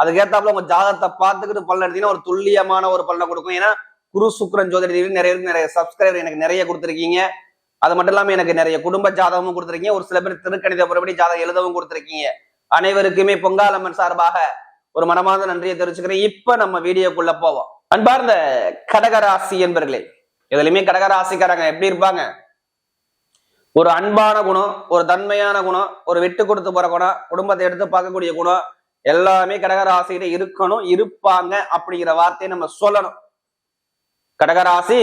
அதுக்கேத்தாப்புல உங்க ஜாதகத்தை பார்த்துக்கிட்டு பலன் எடுத்தீங்கன்னா ஒரு துல்லியமான ஒரு பலனை கொடுக்கும். ஏன்னா குரு சுக்ரன் ஜோதிட நிறைய நிறைய சப்ஸ்கிரைபர் எனக்கு நிறைய கொடுத்துருக்கீங்க. அது மட்டும் இல்லாம எனக்கு நிறைய குடும்ப ஜாதகமும் கொடுத்துருக்கீங்க. ஒரு சில பேர் திருக்கணித புறப்படி ஜாதகம் எழுதவும் கொடுத்துருக்கீங்க. அனைவருக்குமே பொங்காலம்மன் சார்பாக ஒரு மனமார்ந்த நன்றியை தெரிவிச்சுக்கிறேன். இப்ப நம்ம வீடியோக்குள்ள போவோம். அன்பார்ந்த கடகராசி என்பர்களே எதுலையுமே கடகராசிக்காரங்க எப்படி இருப்பாங்க? ஒரு அன்பான குணம் ஒரு தன்மையான குணம் ஒரு விட்டு கொடுத்து போற குணம் குடும்பத்தை எடுத்து பார்க்கக்கூடிய குணம் எல்லாமே கடகராசியில இருக்கணும் இருப்பாங்க அப்படிங்கிற வார்த்தையை நம்ம சொல்லணும். கடகராசி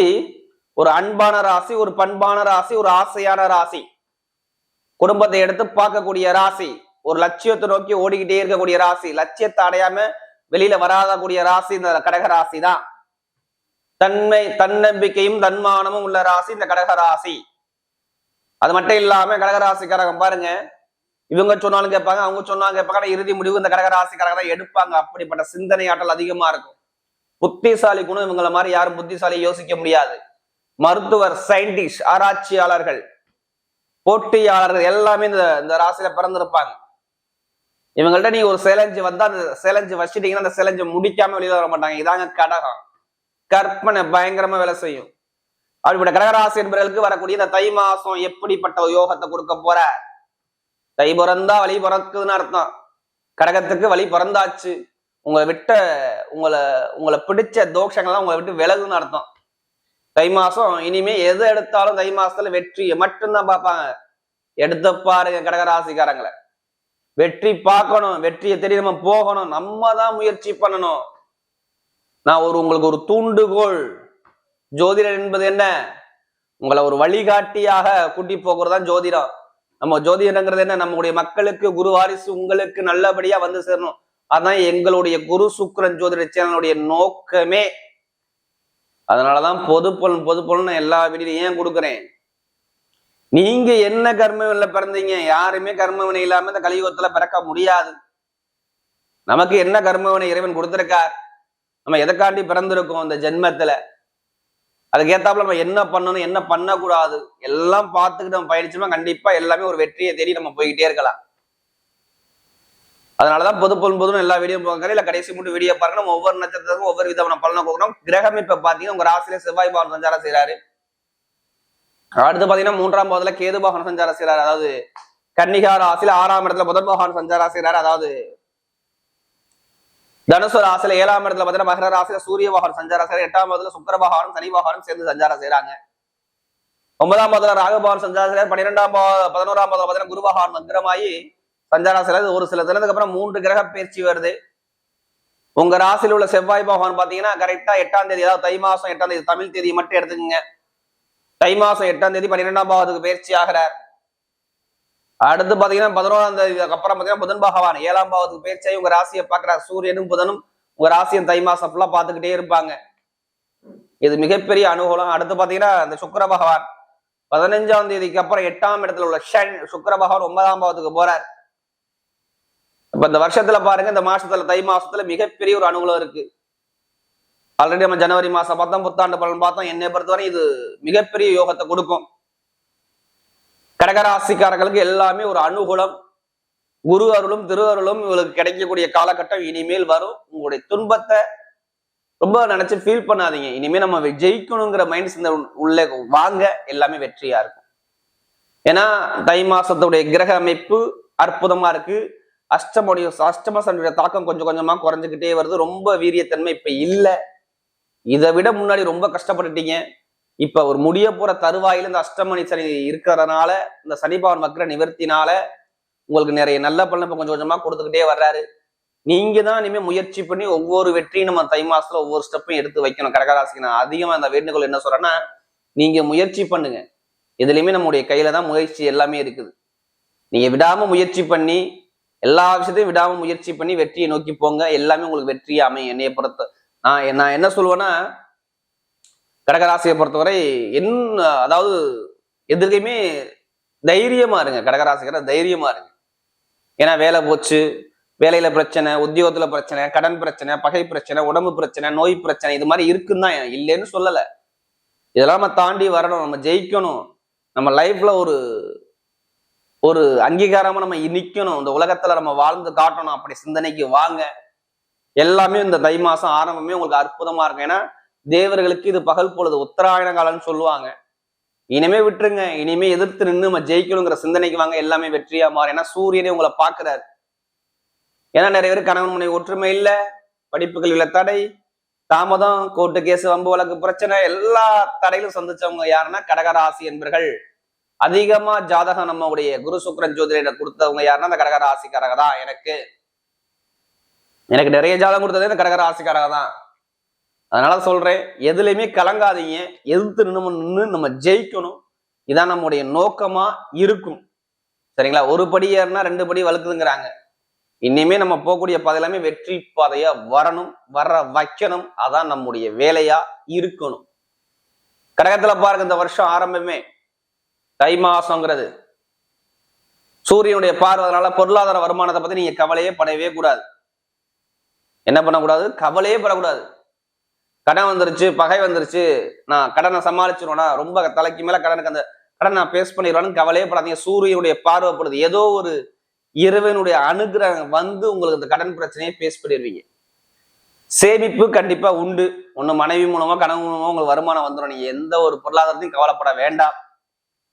ஒரு அன்பான ராசி ஒரு பண்பான ராசி ஒரு ஆசையான ராசி. குடும்பத்தை எடுத்து பார்க்கக்கூடிய ராசி ஒரு லட்சியத்தை நோக்கி ஓடிக்கிட்டே இருக்கக்கூடிய ராசி லட்சியத்தை அடையாம வெளியில வராதக்கூடிய ராசி இந்த கடக ராசி தான். தன்மை தன்னம்பிக்கையும் தன்மானமும் உள்ள ராசி இந்த கடக ராசி அது மட்டும் இல்லாம கடகராசிக்காரங்க பாருங்க இவங்க சொன்னாலும் கேட்பாங்க அவங்க சொன்னாலும் கேட்பாங்க. இறுதி முடிவு இந்த கடகராசிக்காரங்க தான் எடுப்பாங்க. அப்படிப்பட்ட சிந்தனை ஆற்றல் அதிகமா இருக்கும். புத்திசாலி குணம் இவங்கள மாதிரி யாரும் புத்திசாலி யோசிக்க முடியாது. மருத்துவர் சயின்டிஸ்ட் ஆராய்ச்சியாளர்கள் போட்டியாளர்கள் எல்லாமே இந்த இந்த ராசியில பிறந்திருப்பாங்க. இவங்கள்ட்ட நீங்க ஒரு சேலஞ்சு வந்தா அந்த சேலஞ்சு வச்சுட்டீங்கன்னா அந்த சேலஞ்சு முடிக்காம வெளியே வர மாட்டாங்க. இதாங்க கடகம். கற்பனை பயங்கரமா வேலை செய்யும். அப்படிப்பட்ட கடகராசி என்பவர்களுக்கு வரக்கூடிய இந்த தை மாசம் எப்படிப்பட்ட யோகத்தை கொடுக்க போற? தை பிறந்தா வழி பிறக்குதுன்னு அர்த்தம். கடகத்துக்கு வழி பிறந்தாச்சு. உங்களை விட்ட உங்களை உங்களை பிடிச்ச தோஷங்கள்லாம் உங்களை விட்டு விலகுன்னு அர்த்தம். தை மாசம் இனிமே எது எடுத்தாலும் தை மாசத்துல வெற்றியை மட்டும்தான் பார்ப்பாங்க. எடுத்து பாருங்க கடகராசிக்காரங்களை. வெற்றி பார்க்கணும் வெற்றியை தெரிய நம்ம போகணும். நம்ம தான் முயற்சி பண்ணணும். நான் ஒரு உங்களுக்கு ஒரு தூண்டுகோள். ஜோதிடர் என்பது என்ன? உங்களை ஒரு வழிகாட்டியாக கூட்டி போகிறதான் ஜோதிடம். நம்ம ஜோதிடங்கிறது என்ன? நம்முடைய மக்களுக்கு குரு வாரிசு உங்களுக்கு நல்லபடியா வந்து சேரணும். அதான் எங்களுடைய குரு சுக்கரன் ஜோதிட சேனலுடைய நோக்கமே. அதனாலதான் பொது பலன் பொது பலன் எல்லா வீடியும் ஏன் கொடுக்குறேன்? நீங்க என்ன கர்மவில பிறந்தீங்க? யாருமே கர்மவினை இல்லாம இந்த கலியுகத்துல பிறக்க முடியாது. நமக்கு என்ன கர்மவினை இறைவன் கொடுத்திருக்கார்? நம்ம எதைக்காண்டி பிறந்திருக்கோம் இந்த ஜென்மத்துல? அதுக்கேத்தாப்புல நம்ம என்ன பண்ணணும் என்ன பண்ணக்கூடாது எல்லாம் பார்த்துக்கிட்டு நம்ம பயணிச்சோம்னா கண்டிப்பா எல்லாமே ஒரு வெற்றியை தேடி நம்ம போய்கிட்டே இருக்கலாம். அதனாலதான் பொது பொருள் பொதுன்னு எல்லா வீடியோ பார்க்கறேன் இல்ல கடைசி மட்டும் வீடியோ பாருங்க. நம்ம ஒவ்வொரு நட்சத்திரத்துக்கும் ஒவ்வொரு விதமான பலனை கொடுக்குறோம் கிரகம் இப்ப பாத்தீங்கன்னா உங்க ராசியில செவ்வாய் பவன் சஞ்சாரம் செய்யறாரு அடுத்து பாத்தீங்கன்னா மூன்றாம் பாவத்துல கேது பகவான் சஞ்சாரம் செய்யறாரு அதாவது கன்னிகா ராசியில ஆறாம் இடத்துல புதன் பகவான் சஞ்சாரம் செய்கிறார் அதாவது தனுசு ராசியில ஏழாம் இடத்துல பார்த்தீங்கன்னா மகர ராசியில சூரிய வாகனம் சஞ்சாரம் செய்யறாரு. எட்டாம் இடத்துல சுக்கர சனி வாகனம் சேர்ந்து சஞ்சாரம் செய்யறாங்க. ஒன்பதாம் இடத்துல ராகபவன் சஞ்சாரம் செய்யறாரு. பன்னிரெண்டாம் பதினோராம் இடத்துல பார்த்தீங்கன்னா குரு மந்திரமாயி சஞ்சாரம் செய்யறது ஒரு சில தினத்துக்கு அப்புறம் மூன்று கிரக பயிற்சி வருது. உங்க ராசியில் உள்ள செவ்வாய் பகவான் பாத்தீங்கன்னா கரெக்டா எட்டாம் தேதி அதாவது தை மாசம் எட்டாம் தேதி தமிழ் தேதி மட்டும் எடுத்துக்கோங்க. தை மாசம் எட்டாம் தேதி பன்னிரெண்டாம் பாவத்துக்கு பயிற்சி ஆகிறார். அடுத்து பாத்தீங்கன்னா பதினோராம் தேதி அப்புறம் பாத்தீங்கன்னா புதன் பகவான். ஏழாம் பாவத்துக்கு பேச்சாய் உங்க ராசியை பாக்குறார் சூரியனும் புதனும் உங்க ராசியும் தை மாசம் ஃபுல்லா பாத்துக்கிட்டே இருப்பாங்க. இது மிகப்பெரிய அனுகூலம். அடுத்து பாத்தீங்கன்னா இந்த சுக்கர பகவான். பதினஞ்சாம் தேதிக்கு அப்புறம் எட்டாம் இடத்துல உள்ள ஷன் சுக்கர பகவான் ஒன்பதாம் பாவத்துக்கு போறார். இப்ப இந்த வருஷத்துல பாருங்க இந்த மாசத்துல தை மாசத்துல மிகப்பெரிய ஒரு அனுகூலம் இருக்கு. ஆல்ரெடி நம்ம ஜனவரி மாசம் பார்த்தோம் புத்தாண்டு பலன் பார்த்தோம். என்னை பொறுத்தவரை இது மிகப்பெரிய யோகத்தை கொடுக்கும். கடகராசிக்காரர்களுக்கு எல்லாமே ஒரு அனுகூலம். குரு அருளும் திரு அருளும் இவங்களுக்கு கிடைக்கக்கூடிய காலகட்டம் இனிமேல் வரும். உங்களுடைய துன்பத்தை ரொம்ப நினைச்சு ஃபீல் பண்ணாதீங்க. இனிமே நம்ம ஜெயிக்கணுங்கிற மைண்ட் இந்த உள்ளே வாங்க. எல்லாமே வெற்றியா இருக்கும். ஏன்னா தை மாசத்துடைய கிரக அமைப்பு அற்புதமா இருக்கு. அஷ்டமுடைய அஷ்டமசனுடைய தாக்கம் கொஞ்சம் கொஞ்சமா குறைஞ்சுக்கிட்டே வருது. ரொம்ப வீரியத்தன்மை இப்ப இல்லை. இதை விட முன்னாடி ரொம்ப கஷ்டப்பட்டுட்டீங்க. இப்ப ஒரு முடிய போற தருவாயில இந்த அஷ்டமணி சனி இருக்கிறதுனால இந்த சனிபவன் வக்ர நிவர்த்தினால உங்களுக்கு நிறைய நல்ல பலன் இப்ப கொஞ்சம் கொஞ்சமா கொடுத்துக்கிட்டே வர்றாரு. நீங்க தான் இனிமே முயற்சி பண்ணி ஒவ்வொரு வெற்றியும் நம்ம தை மாசத்துல ஒவ்வொரு ஸ்டெப்பும் எடுத்து வைக்கணும். கடகராசிக்கு நான் அதிகமா அந்த வேண்டுகோள் என்ன சொல்றேன்னா நீங்க முயற்சி பண்ணுங்க. எதுலையுமே நம்முடைய கையில தான் முயற்சி எல்லாமே இருக்குது. நீங்க விடாம முயற்சி பண்ணி எல்லா விஷயத்தையும் விடாம முயற்சி பண்ணி வெற்றியை நோக்கி போங்க. எல்லாமே உங்களுக்கு வெற்றியை அமையும். என்னைய பொறுத்த நான் நான் என்ன சொல்லுவேன்னா கடகராசியை பொறுத்தவரை என்ன அதாவது எதிர்க்கையுமே தைரியமா இருங்க. கடகராசிக்கிற தைரியமா இருங்க. ஏன்னா வேலை போச்சு வேலையில பிரச்சனை உத்தியோகத்துல பிரச்சனை கடன் பிரச்சனை பகை பிரச்சனை உடம்பு பிரச்சனை நோய் பிரச்சனை இது மாதிரி இருக்குன்னு தான் இல்லைன்னு சொல்லல. இதெல்லாம் நம்ம தாண்டி வரணும் நம்ம ஜெயிக்கணும். நம்ம லைஃப்ல ஒரு ஒரு அங்கீகாரமா நம்ம நிக்கணும். இந்த உலகத்துல நம்ம வாழ்ந்து காட்டணும். அப்படி சிந்தனைக்கு வாங்க. எல்லாமே இந்த தை மாசம் ஆரம்பமே உங்களுக்கு அற்புதமா இருக்கும். ஏன்னா தேவர்களுக்கு இது பகல் பொழுது உத்தராயண காலம்னு சொல்லுவாங்க. இனிமே விட்டுருங்க. இனிமே எதிர்த்து நின்று நம்ம ஜெயிக்கணுங்கிற சிந்தனைக்கு வாங்க. எல்லாமே வெற்றியா மாறும். ஏன்னா சூரியனே உங்களை பாக்குறாரு ஏன்னா நிறைய பேர் கணவன் மனைவி ஒற்றுமை இல்ல. படிப்புகள் இல்ல தடை. தாமதம் கோர்ட்டு கேஸ் வம்பு வழக்கு பிரச்சனை எல்லா தடையிலும் சந்திச்சவங்க யாருன்னா கடகராசி என்பர்கள். அதிகமா ஜாதகம் நம்மளுடைய குரு சுக்கரன் ஜோதிட கொடுத்தவங்க யாருன்னா அந்த கடகராசிக்காரக தான். எனக்கு எனக்கு நிறைய ஜாதகம் கொடுத்ததே இந்த கடகராசிக்காரக தான். அதனால சொல்றேன் எதுலையுமே கலங்காதீங்க. எதிர்த்து நின்று நின்று நம்ம ஜெயிக்கணும். இதான் நம்முடைய நோக்கமா இருக்கும். சரிங்களா? ஒரு படி ஏறினா ரெண்டு படி வலுக்குதுங்கிறாங்க. இனிமே நம்ம போகக்கூடிய பாதையிலாமே வெற்றி பாதையா வரணும் வர வைக்கணும். அதான் நம்முடைய வேலையா இருக்கணும். கடகத்துல பாருங்க இந்த வருஷம் ஆரம்பமே. தை மாசங்கிறது. சூரியனுடைய பார்வதனால பொருளாதார வருமானத்தை பத்தி நீங்க கவலையே படவே கூடாது. என்ன பண்ணக்கூடாது? கவலையே படக்கூடாது. கடன் வந்துருச்சு பகை வந்துருச்சு. நான் கடனை சமாளிச்சிருவேனா? ரொம்ப தலைக்கு மேல கடனுக்கு அந்த கடன் நான் பேஸ் பண்ணிடுவேன்னு கவலையே படாதீங்க. சூரியனுடைய பார்வைப்படுது ஏதோ ஒரு இறைவனுடைய அனுகிரகம் வந்து உங்களுக்கு இந்த கடன் பிரச்சனையை பேஸ் பண்ணிடுவீங்க. சேமிப்பு கண்டிப்பா உண்டு. ஒன்று மனைவி மூலமா கனவு மூலமா உங்களுக்கு வருமானம் வந்துடும் நீங்க எந்த ஒரு பொருளாதாரத்தையும் கவலைப்பட வேண்டாம்.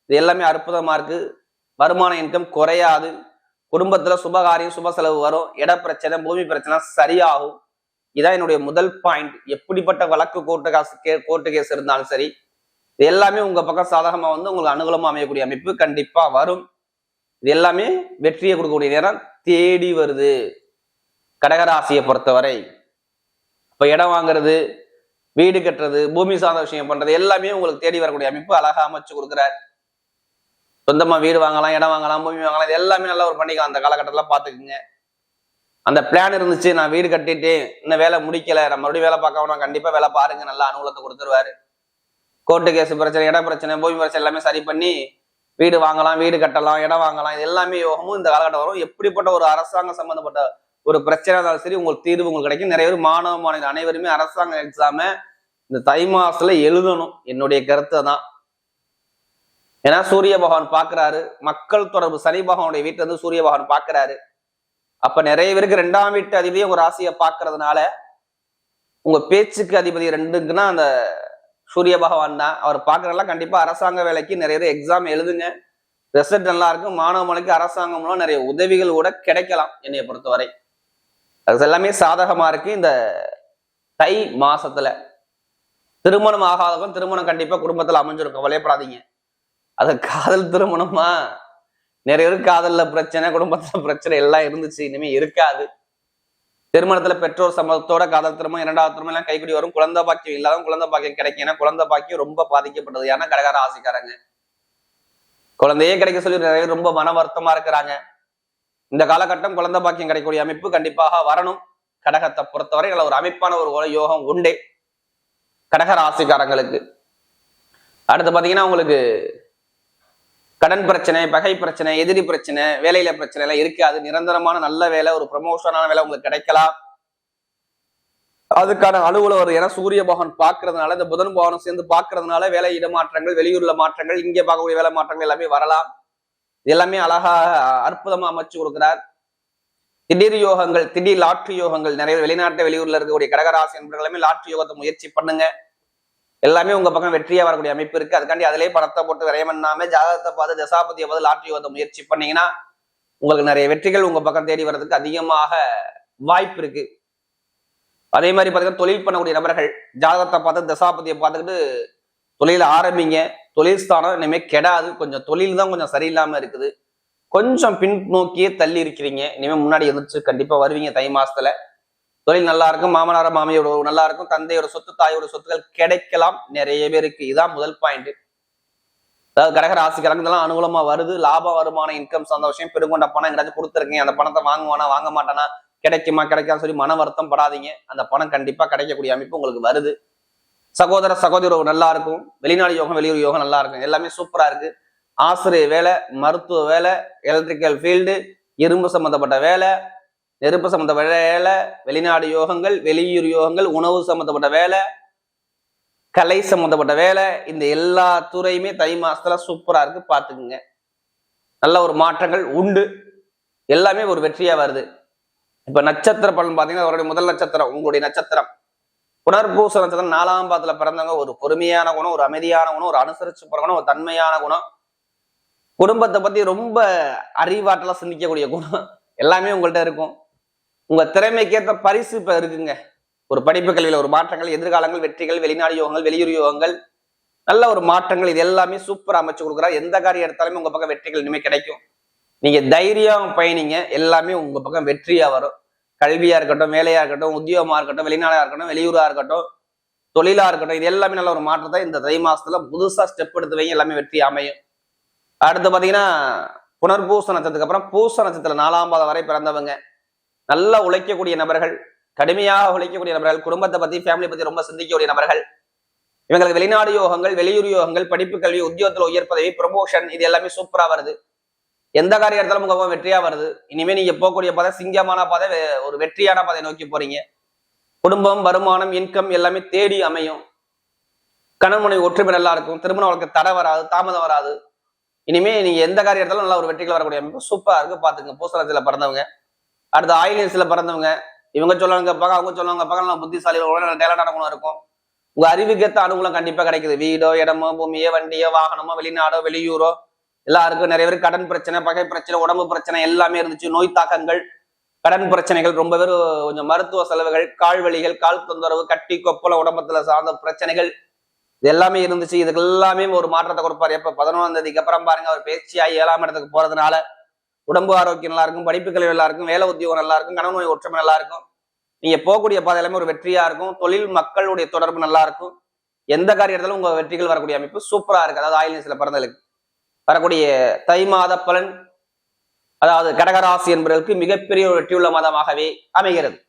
இது எல்லாமே அற்புதமா இருக்கு. வருமான இன்கம் குறையாது. குடும்பத்துல சுபகாரியம் சுப செலவு வரும். இட பிரச்சனை பூமி பிரச்சனை சரியாகும். இதான் என்னுடைய முதல் பாயிண்ட் எப்படிப்பட்ட வழக்கு கோர்ட்டு காசு கே கோர்ட்டு கேஸ் இருந்தாலும் சரி இது எல்லாமே உங்க பக்கம் சாதகமா வந்து உங்களுக்கு அனுகூலமா அமையக்கூடிய அமைப்பு கண்டிப்பா வரும். இது எல்லாமே வெற்றியை கொடுக்கக்கூடிய நேரம் தேடி வருது. கடகராசியை பொறுத்தவரை. இப்ப இடம் வாங்குறது வீடு கட்டுறது பூமி சார்ந்த விஷயம் பண்றது எல்லாமே உங்களுக்கு தேடி வரக்கூடிய அமைப்பு அழகா அமைச்சு கொடுக்குறாரு. சொந்தமா வீடு வாங்கலாம் இடம் வாங்கலாம் பூமி வாங்கலாம் இது எல்லாமே நல்லா ஒரு பண்ணிக்கலாம் அந்த காலகட்டத்தில் பாத்துக்குங்க. அந்த பிளான் இருந்துச்சு நான் வீடு கட்டிட்டு இன்னும் வேலை முடிக்கல நான் மறுபடியும் வேலை பார்க்கணும் கண்டிப்பா வேலை பாருங்க நல்லா அனுகூலத்தை கொடுத்துருவாரு. கோர்ட்டு கேஸ் பிரச்சனை இட பிரச்சனை பூமி பிரச்சனை எல்லாமே சரி பண்ணி வீடு வாங்கலாம் வீடு கட்டலாம் இடம் வாங்கலாம் இது எல்லாமே யோகமும் இந்த காலகட்டம் வரும். எப்படிப்பட்ட ஒரு அரசாங்கம் சம்பந்தப்பட்ட ஒரு பிரச்சனை இருந்தாலும் சரி உங்களுக்கு தீர்வு உங்களுக்கு கிடைக்கும். நிறைய பேர் மாணவ மாணவிகள் அனைவருமே அரசாங்க எக்ஸாம இந்த தை மாசத்துல எழுதணும். என்னுடைய கருத்தை தான் ஏன்னா சூரிய பகவான் பாக்குறாரு மக்கள் தொடர்பு சனி பகவானுடைய வீட்டுல இருந்து சூரிய பகவான் பாக்குறாரு அப்ப நிறைய பேருக்கு ரெண்டாம் வீட்டு அதிபதியும் ஒரு ராசியை பாக்குறதுனால உங்க பேச்சுக்கு அதிபதி ரெண்டுக்குன்னா அந்த சூரிய பகவான் தான். அவர் பாக்குறதெல்லாம் கண்டிப்பா அரசாங்க வேலைக்கு நிறைய பேர் எக்ஸாம் எழுதுங்க. ரிசல்ட் நல்லா இருக்கும். மாணவ மலைக்கு அரசாங்கம்லாம் நிறைய உதவிகள் கூட கிடைக்கலாம் என்னைய பொறுத்தவரை. அது எல்லாமே சாதகமா இருக்கு. இந்த தை மாசத்துல திருமணம் ஆகாதவங்க திருமணம் கண்டிப்பா குடும்பத்துல அமைஞ்சிருக்கும். வலையப்படாதீங்க அது காதல் திருமணமா? நிறைய பேர் காதல்ல பிரச்சனை குடும்பத்துல பிரச்சனை எல்லாம் இருந்துச்சு. இனிமே இருக்காது. திருமணத்துல பெற்றோர் சம்மதத்தோட காதல் திருமணம் இரண்டாவது திருமணம் எல்லாம் கைக்குடி வரும். குழந்தை பாக்கியம் இல்லாத குழந்தை பாக்கியம் கிடைக்கும் ஏன்னா குழந்தை பாக்கியம் ரொம்ப பாதிக்கப்பட்டது. ஏன்னா கடகார ஆசைக்காரங்க. குழந்தையே கிடைக்க சொல்லி நிறைய பேர் ரொம்ப மன வருத்தமா இருக்கிறாங்க. இந்த காலகட்டம் குழந்தை பாக்கியம் கிடைக்கக்கூடிய அமைப்பு கண்டிப்பாக வரணும். கடகத்தை பொறுத்தவரை நல்ல ஒரு அமைப்பான ஒரு யோகம் உண்டே. கடக ராசிக்காரங்களுக்கு அடுத்து பாத்தீங்கன்னா உங்களுக்கு கடன் பிரச்சனை பகை பிரச்சனை எதிரி பிரச்சனை வேலையில பிரச்சனை எல்லாம் இருக்காது. நிரந்தரமான நல்ல வேலை ஒரு ப்ரமோஷனான வேலை உங்களுக்கு கிடைக்கலாம். அதுக்கான அலுவலர் ஏன்னா சூரிய பகவான் பார்க்கறதுனால இந்த புதன் பகவானும் சேர்ந்து பாக்குறதுனால வேலை இடமாற்றங்கள் வெளியூர்ல மாற்றங்கள் இங்கே பார்க்கக்கூடிய வேலை மாற்றங்கள் எல்லாமே வரலாம். எல்லாமே அழகா அற்புதமா அமைச்சு கொடுக்கிறார். திடீர் யோகங்கள் திடீர் லாட்ரி யோகங்கள் நிறைய வெளிநாட்டு வெளியூர்ல இருக்கக்கூடிய கடகராசி என்பவர்களுமே லாட்ரி யோகத்தை முயற்சி பண்ணுங்க. எல்லாமே உங்க பக்கம் வெற்றியா வரக்கூடிய அமைப்பு இருக்கு. அதுக்காண்டி அதிலே பணத்தை போட்டு விரயம் பண்ணாம ஜாதகத்தை பார்த்து தசாபதியை பார்த்து லாட்ரி வந்து முயற்சி பண்ணீங்கன்னா உங்களுக்கு நிறைய வெற்றிகள் உங்க பக்கம் தேடி வர்றதுக்கு அதிகமாக வாய்ப்பு இருக்கு. அதே மாதிரி பார்த்தீங்கன்னா தொழில் பண்ணக்கூடிய நபர்கள் ஜாதகத்தை பார்த்து தசாபதியை பார்த்துக்கிட்டு தொழில ஆரம்பிங்க. தொழில் ஸ்தானம் இனிமே கெடாது. கொஞ்சம் தொழில் தான் கொஞ்சம் சரியில்லாம இருக்குது. கொஞ்சம் பின்னோக்கியே தள்ளி இருக்கிறீங்க. இனிமேல் முன்னாடி எதிர்த்து கண்டிப்பா வருவீங்க தை மாசத்துல. தொழில் நல்லா இருக்கும் மாமனார மாமியோட உறவு நல்லா இருக்கும் தந்தையோட சொத்து தாயோட சொத்துக்கள் கிடைக்கலாம். நிறைய பேருக்கு இதான் முதல் பாயிண்ட் அதாவது கடக ராசிக்காரங்க இதெல்லாம் அனுகூலமா வருது. லாப வருமான இன்கம் சந்தோஷம் பெருங்கொண்ட பணம் எங்கேயாச்சும் கொடுத்துருக்கீங்க. அந்த பணத்தை வாங்குவானா வாங்க மாட்டானா? கிடைக்குமா கிடைக்காது சொல்லி மன வருத்தம் படாதீங்க. அந்த பணம் கண்டிப்பா கிடைக்கக்கூடிய அமைப்பு உங்களுக்கு வருது. சகோதர சகோதரி உறவு நல்லா இருக்கும் வெளிநாடு யோகம் வெளியூர் யோகம் நல்லா இருக்கும் எல்லாமே சூப்பரா இருக்கு. ஆசிரியர் வேலை மருத்துவ வேலை எலக்ட்ரிக்கல் ஃபீல்டு இரும்பு சம்பந்தப்பட்ட வேலை நெருப்பு சம்பந்தப்பட்ட வேலை வெளிநாடு யோகங்கள் வெளியூர் யோகங்கள் உணவு சம்மந்தப்பட்ட வேலை கலை சம்மந்தப்பட்ட வேலை இந்த எல்லா துறையுமே தை மாசத்துல சூப்பரா இருக்கு பாத்துக்குங்க நல்ல ஒரு மாற்றங்கள் உண்டு. எல்லாமே ஒரு வெற்றியா வருது. இப்ப நட்சத்திர பலன் பாத்தீங்கன்னா அவருடைய முதல் நட்சத்திரம் உங்களுடைய நட்சத்திரம். புனர்பூச நட்சத்திரம் நாலாம் பாதத்துல பிறந்தவங்க ஒரு பொறுமையான குணம் ஒரு அமைதியான குணம் ஒரு அனுசரிச்சு போற குணம் ஒரு தன்மையான குணம். குடும்பத்தை பத்தி ரொம்ப அறிவாற்றலா சிந்திக்கக்கூடிய குணம். எல்லாமே உங்கள்ட்ட இருக்கும். உங்க திறமைக்கேற்ற பரிசு இப்ப இருக்குங்க. ஒரு படிப்பு கல்வியில ஒரு மாற்றங்கள் எதிர்காலங்கள் வெற்றிகள் வெளிநாடு யோகங்கள் வெளியூர் யோகங்கள் நல்ல ஒரு மாற்றங்கள் இது எல்லாமே சூப்பராக அமைச்சு கொடுக்குறாரு. எந்த காரியம் எடுத்தாலுமே உங்க பக்கம் வெற்றிகள் இனிமே கிடைக்கும். நீங்க தைரியம் பயணிங்க எல்லாமே உங்க பக்கம் வெற்றியா வரும். கல்வியா இருக்கட்டும் வேலையா இருக்கட்டும் உத்தியோகமா இருக்கட்டும் வெளிநாடா இருக்கட்டும் வெளியூரா இருக்கட்டும் தொழிலா இருக்கட்டும் இது எல்லாமே நல்ல ஒரு மாற்றத்தை இந்த தை மாசத்துல புதுசா ஸ்டெப் எடுத்து வைங்க எல்லாமே வெற்றி அமையும். அடுத்து பாத்தீங்கன்னா புனர்பூச நட்சத்திரத்துக்கு அப்புறம் பூச நட்சத்திரம் நாலாம் பாதம் வரை பிறந்தவங்க. நல்லா உழைக்கக்கூடிய நபர்கள் கடுமையாக உழைக்கக்கூடிய நபர்கள் குடும்பத்தை பத்தி ஃபேமிலி பத்தி ரொம்ப சிந்திக்கக்கூடிய நபர்கள் இவங்களுக்கு வெளிநாடு யோகங்கள் வெளியூர் யோகங்கள் படிப்பு கல்வி உத்தியோகத்தில் உயர் பதவி ப்ரொமோஷன் இது எல்லாமே சூப்பரா வருது. எந்த காரியம் எடுத்தாலும் உங்க வெற்றியா வருது. இனிமே நீங்க போகக்கூடிய பாதை சிங்கமான பாதை ஒரு வெற்றியான பாதை நோக்கி போறீங்க. குடும்பம் வருமானம் இன்கம் எல்லாமே தேடி அமையும். கணவனை ஒற்றுமை நல்லா இருக்கும். திருமண வாழ்க்கை தடை வராது தாமதம் வராது. இனிமே நீங்க எந்த காரியம் எடுத்தாலும் நல்லா ஒரு வெற்றிகள் வரக்கூடிய அமைப்பு சூப்பரா இருக்கு. பாத்துங்க பூசலத்துல பிறந்தவங்க. அடுத்து ஆயிலியன்ஸ்ல பிறந்தவங்க இவங்க சொல்லுவாங்க பார்க்க அவங்க சொல்லுவாங்க பார்க்க நல்லா உடனே டேலண்டான குணம் இருக்கும். உங்க அறிவுக்கேத்த அனுகூலம் கண்டிப்பா கிடைக்குது. வீடோ இடமோ பூமியோ வண்டியோ வாகனமோ வெளிநாடோ வெளியூரோ எல்லாருக்கும் நிறைய பேர் கடன் பிரச்சனை பகை பிரச்சனை உடம்பு பிரச்சனை எல்லாமே இருந்துச்சு. நோய் தாக்கங்கள் கடன் பிரச்சனைகள் ரொம்ப பேர் கொஞ்சம் மருத்துவ செலவுகள் கால்வலிகள் கால் தொந்தரவு கட்டி கொப்பல உடம்பத்துல சார்ந்த பிரச்சனைகள் இது எல்லாமே இருந்துச்சு. இதுக்கு எல்லாமே ஒரு மாற்றத்தை கொடுப்பாரு. எப்ப? பதினொன்றாம் தேதிக்கு அப்புறம் பாருங்க அவர் பேச்சியா ஏழாம் இடத்துக்கு போறதுனால உடம்பு ஆரோக்கியம் நல்லா இருக்கும் படிப்பு கல்வி நல்லா இருக்கும் வேலை உத்தியோகம் நல்லா இருக்கும் கணவன் நோய் ஒற்றுமை நல்லா இருக்கும் நீங்க போகக்கூடிய பாதை எல்லாமே ஒரு வெற்றியா இருக்கும். தொழில் மக்களுடைய தொடர்பு நல்லா இருக்கும் எந்த காரியத்திலும் உங்க வெற்றிகள் வரக்கூடிய அமைப்பு சூப்பரா இருக்கு. அதாவது ஆயில் சில பிறந்தலுக்கு வரக்கூடிய தை மாத பலன் அதாவது கடகராசி என்பதற்கு மிகப்பெரிய ஒரு வெற்றியுள்ள மாதமாகவே அமைகிறது.